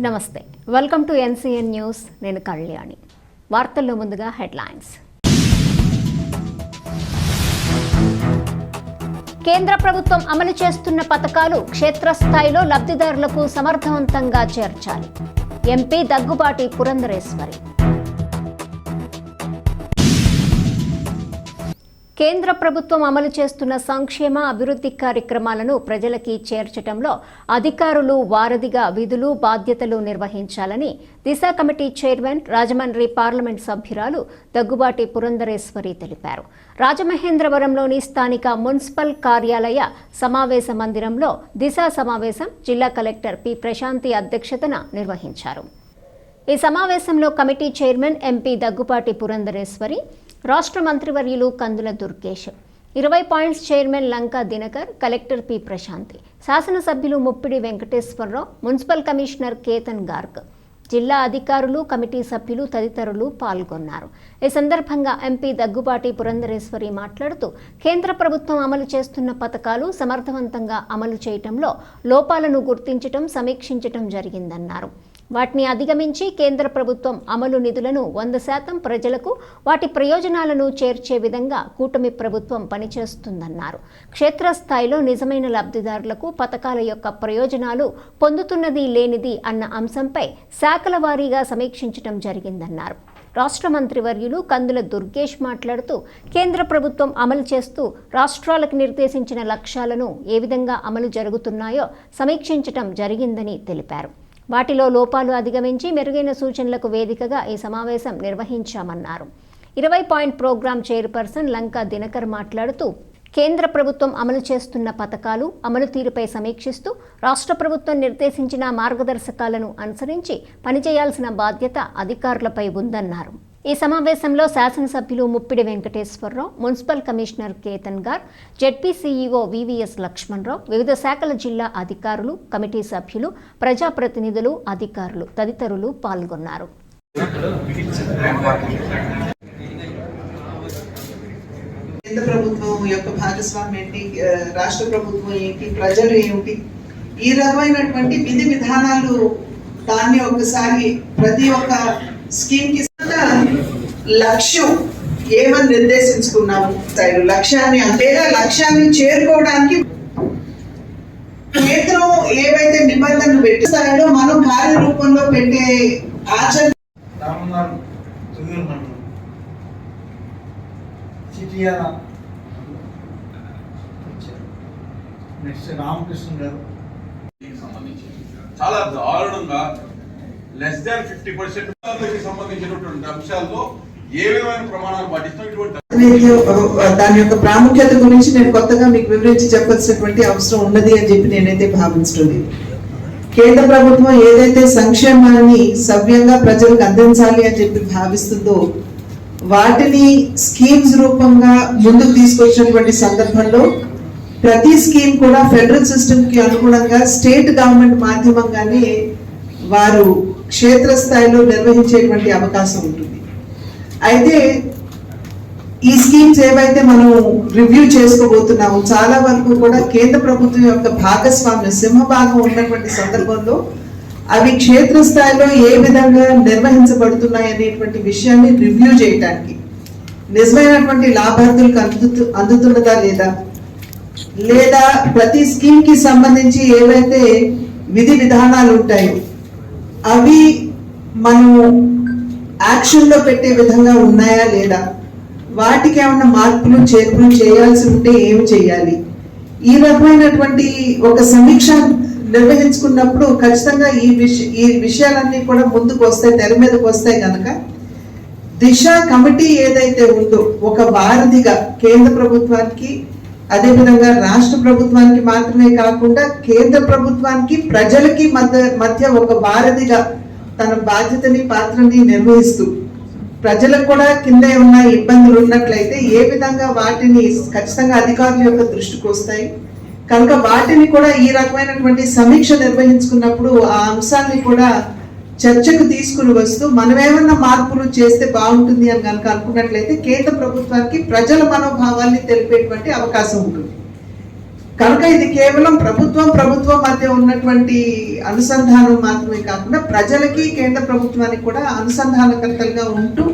నమస్తే. Welcome to NCN news నేను కళ్యాణి. వార్తల్లో ముందుగా హెడ్లైన్స్. కేంద్ర ప్రభుత్వం అమలు చేస్తున్న పథకాలు క్షేత్రస్థాయిలో లబ్ధిదారులకు సమర్థవంతంగా చేర్చాలి. ఎంపీ దగ్గుబాటి పురంధరేశ్వరి. కేంద్ర ప్రభుత్వం అమలు చేస్తున్న సంక్షేమ అభివృద్ధి కార్యక్రమాలను ప్రజలకి చేర్చటంలో అధికారులు వారధిగా విధులు బాధ్యతలు నిర్వహించాలని Disha committee chairman Rajahmundry parliament సభ్యురాలు దగ్గుబాటి పురంధరేశ్వరి తెలిపారు. రాజమహేంద్రవరంలోని స్థానిక మున్సిపల్ కార్యాలయ సమావేశ మందిరంలో దిశ సమావేశం జిల్లా కలెక్టర్ పి. ప్రశాంతి అధ్యక్షతన నిర్వహించారు. ఈ సమావేశంలో committee chairman MP Daggubati Purandeswari రాష్ట్ర మంత్రివర్యులు కందుల దుర్గేష్. ఇరవై points chairman Lanka Dinakar collector P Prashanti. శాసనసభ్యులు ముప్పిడి వెంకటేశ్వరరావు మున్సిపల్ కమిషనర్ కేతన్ గార్గ్. జిల్లా అధికారులు కమిటీ సభ్యులు తదితరులు పాల్గొన్నారు. ఈ సందర్భంగా ఎంపీ దగ్గుబాటి పురంధరేశ్వరి మాట్లాడుతూ కేంద్ర ప్రభుత్వం అమలు చేస్తున్న పథకాలు సమర్థవంతంగా అమలు చేయటంలో లోపాలను గుర్తించటం సమీక్షించటం జరిగిందన్నారు. వాటిని అధిగమించి కేంద్ర ప్రభుత్వం అమలు నిధులను వంద శాతం ప్రజలకు వాటి ప్రయోజనాలను చేర్చే విధంగా కూటమి ప్రభుత్వం పనిచేస్తుందన్నారు. క్షేత్రస్థాయిలో నిజమైన లబ్ధిదారులకు పథకాల యొక్క ప్రయోజనాలు పొందుతున్నది లేనిది అన్న అంశంపై శాఖల వారీగా సమీక్షించడం జరిగిందన్నారు. రాష్ట్ర మంత్రివర్యులు కందుల దుర్గేష్ మాట్లాడుతూ కేంద్ర ప్రభుత్వం అమలు చేస్తూ రాష్ట్రాలకు నిర్దేశించిన లక్ష్యాలను ఏ విధంగా అమలు జరుగుతున్నాయో సమీక్షించటం జరిగిందని తెలిపారు. వాటిలో లోపాలు అధిగమించి మెరుగైన సూచనలకు వేదికగా ఈ సమావేశం నిర్వహించామన్నారు. ఇరవై point programme chairperson Lanka Dinakar మాట్లాడుతూ కేంద్ర ప్రభుత్వం అమలు చేస్తున్న పథకాలు అమలు తీరుపై సమీక్షిస్తూ రాష్ట్ర ప్రభుత్వం నిర్దేశించిన మార్గదర్శకాలను అనుసరించి పనిచేయాల్సిన బాధ్యత అధికారులపై ఉందన్నారు. ఈ సమావేశంలో శాసనసభ్యులు Muppidi Venkateswararao municipal commissioner Ketan Garg ZP CEO VVS Lakshmanarao వివిధ శాఖల జిల్లా అధికారులు కమిటీ సభ్యులు ప్రజాప్రతినిధులు అధికారులు తదితరులు పాల్గొన్నారు. కేంద్ర ప్రభుత్వం యొక్క భాగస్వామ్యం ఏంటి? రాష్ట్ర ప్రభుత్వం ఏంటి? ప్రజలు ఏమిటి? ఈ రకమైనటువంటి విధి విధానాలు దాన్ని ఒకసారి ప్రతి ఒక్క స్కీమ్కి లక్ష్యం. ఏమని నిర్దేశించుకున్నాము సైడు లక్ష్యాన్ని అంతేగా లక్ష్యాన్ని చేరుకోవడానికి కేంద్రం ఏవైతే నిబంధనలు పెట్టి స్థాయిలో మనం కార్యరూపంలో పెట్టే ఆచరణ నెక్స్ట్ రామకృష్ణ గారు. దీనికి సంబంధించి చాలా దారుణంగా లెస్ దాన్ ఫిఫ్టీ పర్సెంట్ సంబంధించినటువంటి అంశాల్లో ఏ విధమైన ప్రమాణాలు పాటిస్తాం? ఇటువంటి దాని యొక్క ప్రాముఖ్యత గురించి నేను కొత్తగా మీకు వివరించి చెప్పాల్సినటువంటి అవసరం ఉన్నది అని చెప్పి నేనైతే భావిస్తుంది కేంద్ర ప్రభుత్వం ఏదైతే సంక్షేమాన్ని సవ్యంగా ప్రజలకు అందించాలి అని చెప్పి భావిస్తుందో వాటిని స్కీమ్స్ రూపంగా ముందుకు తీసుకొచ్చినటువంటి సందర్భంలో ప్రతి స్కీమ్ కూడా ఫెడరల్ సిస్టమ్కి అనుగుణంగా స్టేట్ గవర్నమెంట్ మాధ్యమంగానే వారు క్షేత్రస్థాయిలో నిర్వహించేటువంటి అవకాశం ఉంటుంది. అయితే ఈ స్కీమ్స్ ఏవైతే మనం రివ్యూ చేసుకోబోతున్నామో చాలా వరకు కూడా కేంద్ర ప్రభుత్వం యొక్క భాగస్వామ్యం సింహభాగం ఉన్నటువంటి సందర్భంలో అవి క్షేత్రస్థాయిలో ఏ విధంగా నిర్వహించబడుతున్నాయి అనేటువంటి విషయాన్ని రివ్యూ చేయటానికి నిజమైనటువంటి లాభార్థులకు అందుతు అందుతున్నదా లేదా? లేదా ప్రతి స్కీమ్కి సంబంధించి ఏవైతే విధి విధానాలు ఉంటాయో అవి మనము యాక్షన్లో పెట్టే విధంగా ఉన్నాయా లేదా? వాటికి ఏమైనా మార్పులు చేర్పులు చేయాల్సి ఉంటే ఏం చేయాలి? ఈ రకమైనటువంటి ఒక సమీక్ష నిర్వహించుకున్నప్పుడు ఖచ్చితంగా ఈ విష ఈ విషయాలన్నీ కూడా ముందుకు వస్తాయి తెర మీదకి వస్తాయి కనుక దిశ కమిటీ ఏదైతే ఉందో ఒక వారధిగా కేంద్ర ప్రభుత్వానికి అదేవిధంగా రాష్ట్ర ప్రభుత్వానికి మాత్రమే కాకుండా కేంద్ర ప్రభుత్వానికి ప్రజలకి మధ్య మధ్య ఒక వారధిగా తన బాధ్యతని పాత్రని నిర్వహిస్తూ ప్రజలకు కూడా కింద ఉన్న ఇబ్బందులు ఉన్నట్లయితే ఏ విధంగా వాటిని ఖచ్చితంగా అధికారుల యొక్క దృష్టికి వస్తాయి? కనుక వాటిని కూడా ఈ రకమైనటువంటి సమీక్ష నిర్వహించుకున్నప్పుడు ఆ అంశాన్ని కూడా చర్చకు తీసుకుని వస్తూ మనమేమన్నా మార్పులు చేస్తే బాగుంటుంది అని కనుక అనుకున్నట్లయితే కేంద్ర ప్రభుత్వానికి ప్రజల మనోభావాల్ని తెలిపేటువంటి అవకాశం ఉంటుంది. కనుక ఇది కేవలం ప్రభుత్వం ప్రభుత్వం మధ్య ఉన్నటువంటి అనుసంధానం మాత్రమే కాకుండా ప్రజలకి కేంద్ర ప్రభుత్వానికి కూడా అనుసంధానకర్తలుగా ఉంటూ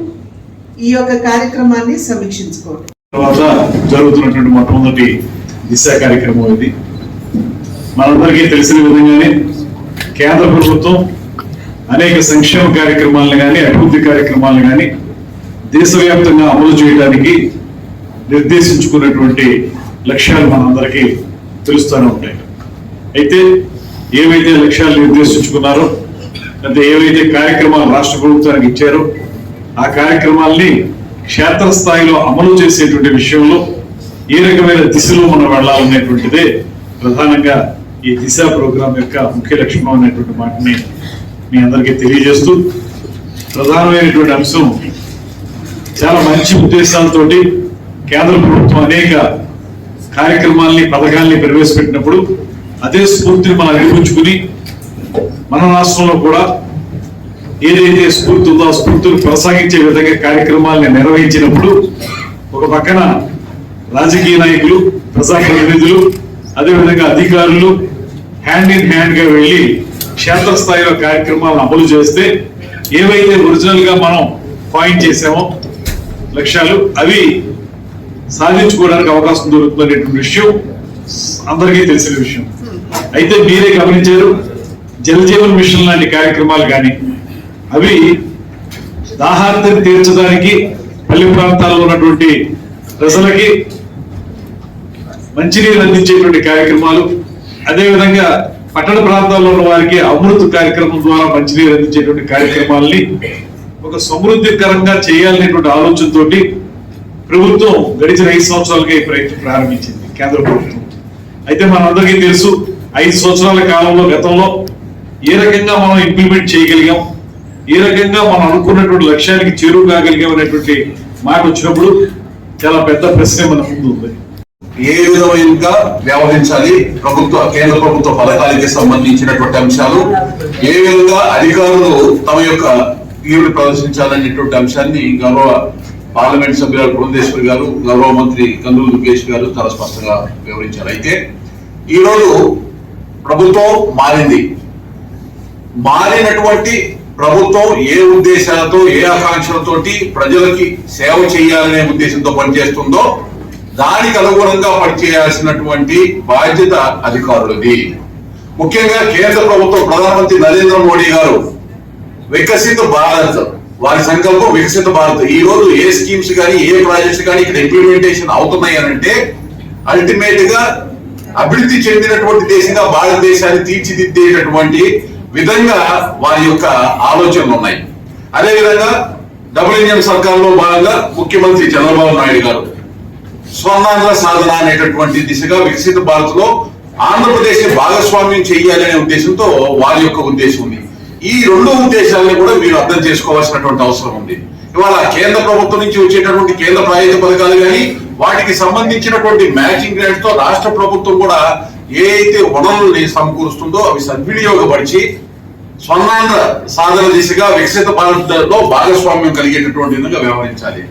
ఈ యొక్క కార్యక్రమాన్ని సమీక్షించుకోవడం తర్వాత జరుగుతున్నటువంటి మొట్టమొదటి దిశ కార్యక్రమం ఇది. మనందరికీ తెలిసిన విధంగానే కేంద్ర ప్రభుత్వం అనేక సంక్షేమ కార్యక్రమాలను కానీ అభివృద్ధి కార్యక్రమాలను కానీ దేశవ్యాప్తంగా అమలు చేయడానికి నిర్దేశించుకున్నటువంటి లక్ష్యాలు మనందరికీ తెలుస్తూనే ఉంటాయి. అయితే ఏవైతే లక్ష్యాలు నిర్దేశించుకున్నారో అంటే ఏవైతే కార్యక్రమాలు రాష్ట్ర ప్రభుత్వానికి ఇచ్చారో ఆ కార్యక్రమాల్ని క్షేత్రస్థాయిలో అమలు చేసేటువంటి విషయంలో ఏ రకమైన దిశలో మనం వెళ్ళాలనేటువంటిదే ప్రధానంగా ఈ దిశ ప్రోగ్రాం యొక్క ముఖ్య లక్ష్యం అనేటువంటి మాటని మీ అందరికీ తెలియజేస్తూ ప్రధానమైనటువంటి అంశం చాలా మంచి ఉద్దేశాలతోటి కేంద్ర ప్రభుత్వం అనేక కార్యక్రమాల్ని పథకాల్ని ప్రవేశపెట్టినప్పుడు అదే స్ఫూర్తిని మనం నిర్మించుకుని మన రాష్ట్రంలో కూడా ఏదైతే స్ఫూర్తి ఉందో ఆ స్ఫూర్తిని కొనసాగించే విధంగా కార్యక్రమాల్ని నిర్వహించినప్పుడు ఒక పక్కన రాజకీయ నాయకులు ప్రజాప్రతినిధులు అదేవిధంగా అధికారులు హ్యాండ్ ఇన్ హ్యాండ్గా వెళ్ళి క్షేత్రస్థాయిలో కార్యక్రమాలను అమలు చేస్తే ఏవైతే ఒరిజినల్గా మనం పాయింట్ చేసామో లక్ష్యాలు అవి సాధించుకోవడానికి అవకాశం దొరుకుతుందనేటువంటి విషయం అందరికీ తెలిసిన విషయం. అయితే మీరే గమనించారు జలజీవన్ మిషన్ లాంటి కార్యక్రమాలు కానీ అవి దాహార్తిని తీర్చడానికి పల్లె ప్రాంతాల్లో ఉన్నటువంటి ప్రజలకి మంచినీరు అందించేటువంటి కార్యక్రమాలు అదేవిధంగా పట్టణ ప్రాంతాల్లో ఉన్న వారికి అమృత్ కార్యక్రమం ద్వారా మంచినీరు అందించేటువంటి కార్యక్రమాల్ని ఒక సమృద్ధికరంగా చేయాలనేటువంటి ఆలోచనతోటి ప్రభుత్వం గడిచిన ఐదు సంవత్సరాలుగా ఈ ప్రయత్నం ప్రారంభించింది కేంద్ర ప్రభుత్వం. అయితే మనందరికీ తెలుసు ఐదు సంవత్సరాల కాలంలో గతంలో ఏ రకంగా మనం ఇంప్లిమెంట్ చేయగలిగాం ఏ రకంగా మనం అనుకున్నటువంటి లక్ష్యానికి చేరువు కాగలిగాం అనేటువంటి మాట వచ్చినప్పుడు చాలా పెద్ద ప్రశ్న మన ముందు ఉంది. ఏ విధమైనగా వ్యవహరించాలి? ప్రభుత్వ కేంద్ర ప్రభుత్వ పథకాలకి సంబంధించినటువంటి అంశాలు ఏ విధంగా అధికారులు తమ యొక్క తీరుని ప్రదర్శించాలనేటువంటి అంశాన్ని గౌరవ పార్లమెంట్ సభ్యులు పురంధేశ్వరి గారు గౌరవ మంత్రి కందులు దుర్గేష్ గారు చాలా స్పష్టంగా వివరించారు. అయితే ఈ రోజు ప్రభుత్వం మారింది. మారినటువంటి ప్రభుత్వం ఏ ఉద్దేశాలతో ఏ ఆకాంక్షలతోటి ప్రజలకి సేవ చేయాలనే ఉద్దేశంతో పనిచేస్తుందో దానికి అనుగుణంగా పనిచేయాల్సినటువంటి బాధ్యత అధికారులది. ముఖ్యంగా కేంద్ర ప్రభుత్వం ప్రధానమంత్రి నరేంద్ర మోడీ గారు వికసిత భారత్ వారి సంకల్పం వికసిత భారత్. ఈ రోజు ఏ స్కీమ్స్ కానీ ఏ ప్రాజెక్ట్స్ కానీ ఇక్కడ ఇంప్లిమెంటేషన్ అవుతున్నాయి అని అంటే అల్టిమేట్గా అభివృద్ధి చెందినటువంటి దేశంగా భారతదేశాన్ని తీర్చిదిద్దేటటువంటి విధంగా వారి యొక్క ఆలోచనలు ఉన్నాయి. అదేవిధంగా డబుల్ ఇంజన్ సర్కార్లో భాగంగా ముఖ్యమంత్రి చంద్రబాబు నాయుడు గారు స్వర్ణాంధ్ర సాధన అనేటటువంటి దిశగా వికసిత భారత్లో ఆంధ్రప్రదేశ్ భాగస్వామ్యం చేయాలనే ఉద్దేశంతో వారి యొక్క ఉద్దేశం ఉంది. ఈ రెండు ఉద్దేశాలను కూడా మీరు అర్థం చేసుకోవాల్సినటువంటి అవసరం ఉంది. ఇవాళ కేంద్ర ప్రభుత్వం నుంచి వచ్చేటటువంటి కేంద్ర ప్రాయోజిత పథకాలు కానీ వాటికి సంబంధించినటువంటి మ్యాచింగ్ గ్రాంట్తో రాష్ట్ర ప్రభుత్వం కూడా ఏ అయితే వనరుల్ని సమకూరుస్తుందో అవి సద్వినియోగపరిచి స్వర్ణాంధ్ర సాధన దిశగా వికసిత భారత్లో భాగస్వామ్యం కలిగేటటువంటి విధంగా వ్యవహరించాలి.